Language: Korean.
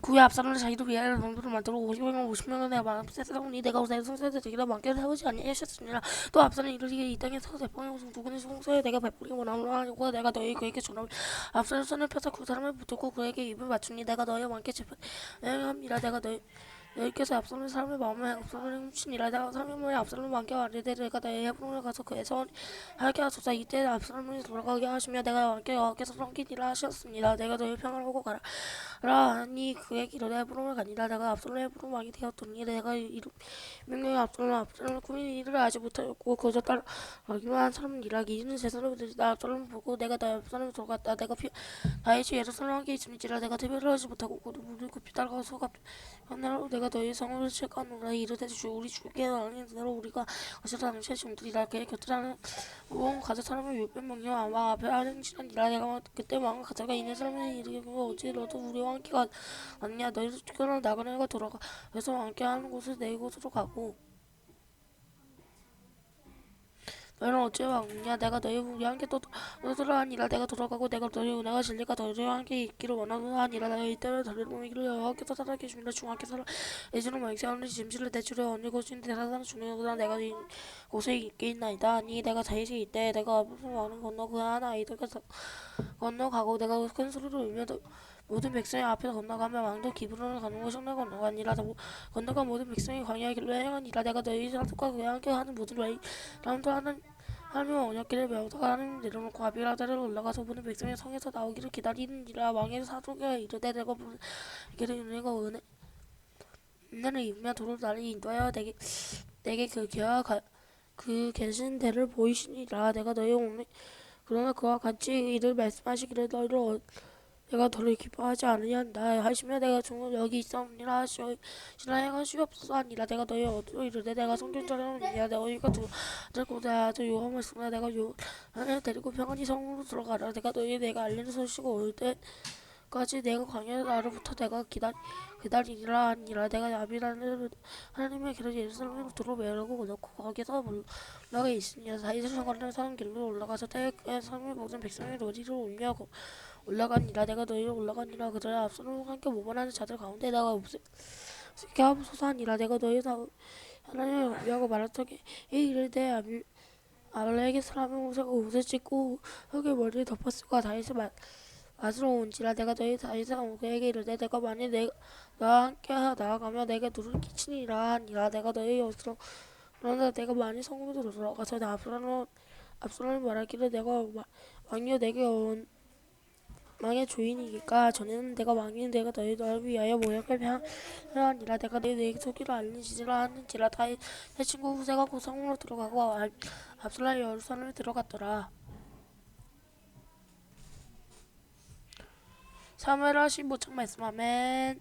그의 앞사람은 자기도 위하여 정도를 만들어 50명을 50명을 내가 세상이 내가 우사의 성사에 자기가 많게 세우지 아니하셨으니라. 또 앞서는 이르기에 이 땅에서 대방의 우승 두근의 성사에 내가 베풀기 원함을 하고 내가 너희 그에게 전함을 앞서는 손을 펴서 그 사람을 붙들고 그에게 입을 맞추니 내가 너희 왕께 재판함이라 내가 너희 너희께서 앞서는 사람의 마음에 앞서는 훔치니라 내가 사람의 앞서는 왕께 말이되 내가 너희 헤브론에 가서 그의 선 하게 하소서. 이때 앞사람을 돌아가게 하시며 내가 왕께 여호와께서 섬기니라 하셨습니다. 내가 너희 평안하고 가라. 라니 그의 길을 헤브론을 가니라. 내가 앞서는 헤브론 왕이 되었더니 내가 이름 명령의 앞서는 앞서는 꾸민 일을 아직 못하였고 그저 따라 가기만 한 사람은 일하기. 이는 세상을 나 앞서는 보고 내가 나 앞서는 돌아갔다. 내가 피 다이치 예루살렘 함께 있음이지라 내가 대별을 하지 못하고 그 무릎 굽히 따라가서 갑 하나 로 내가 너희 성을 체크하노라 이르되 주 우리 주께 아닌 대로 우리가 어서 당시에 중들이라 그의 곁을 하는 온 가자 사람을 육백 명령 아마 앞에 하는 시간이라 내가 그때 왕을 가자가 있는 사람은 이르기고 어찌 너도 우리 왕께가 아니냐. 너희 특별한 나그네가 돌아가. 그래서 왕께 하는 곳을 내 곳으로 가고 너희는 어찌 왕이냐? 내가 너희 우리 함께 또 너희들아 아니라. 내가 돌아가고 내가 너희 은혜가 진리가 너희와 함께 있기를 원하노라 아니라. 너희 이때를 달려놓기를 여호와께서 살아계 주시라 중하께 살아. 예수는 말세하는 짐실을 대주려 어느 곳인 대사상 중에보다 내가 이 곳에 있게 있나이다. 아니 내가 자의시 이때 내가 무슨 왕은 건너 그 하나 아이들과 사- 건너가고 내가 큰 소리로 울며 더- 모든 백성이 앞에 건너가며 왕도 기브론을 가는 것이 내 건너가니라. 더- 건너간 모든 백성이 광야의 길로 행하니라. 내가 너희 사람들과 그와 함께 하는 모든 왜 사람도 하는 하나님 언약기를 메우다가 하나님 내려놓고 아비라다를 올라가서 보는 백성의 성에서 나오기를 기다리는지라 왕의 사도가 이르되 내가 길을 은혜가 은혜 은혜를 입으며 도로 나를 인도하여 내게 내게 그 계와 가, 그 계신 데를 보이시니라. 내가 너희 오늘 그러나 그와 같이 이를 말씀하시기를 너희를 어, 내가 너를 기뻐하지 않으련다 하시며 내가 종을 여기 있사옵니라 하시오 신라 행하시옵소서 아니라 내가 너희 어디로 이르되 내가 이야 너희가 두 아들 고대 아들 요한 말씀하 내가 요 하나님 데리고 평안히 성으로 들어가라. 내가 너희 내가 알리는 소식이 올 때까지 내가 광야 나로부터 내가 기다 기다리니라 아니라. 내가 야비라는 하나님의 길을 예루살렘으로 들어 메르고 놓고 거기서 올라가 있으니 사이를 상관하는 사람 길로 올라가서 태의 삶의 모든 백성의 노리를 울며 거- 올라가니라 내가 너희를 올라가니라. 그들의 앞서는 함께 모반하는 자들 가운데 내가 없게 하소서 하니라. 내가 너희 다 하나님을 위하고 말하더니 이대 아빌 아벨에게 사람의 옷을 옷을 찢고 흙의 머리를 덮었을까 다윗의 말 맛으로 온지라. 내가 너희 다윗의 그에게 이르되 내가 만일 내가 나와 함께 나아가며 내게 누를 끼치니라 하니라. 내가 너희 옷으로 그러나 내가 많이 성으로 돌아가서 나 앞서는 앞서는 말하기를 내가 마- 왕이여 내게 온 왕의 주인이니까 전에는 내가 왕이 내가 너희 너를 위하여 모욕을 평하니라. 내가 너희 내게 소기를 알리지라 하는지라. 다의 친구 후세가 그 성으로 들어가고 알- 압살라 예루살렘에 들어갔더라. 사무엘하 15장 말씀. 아멘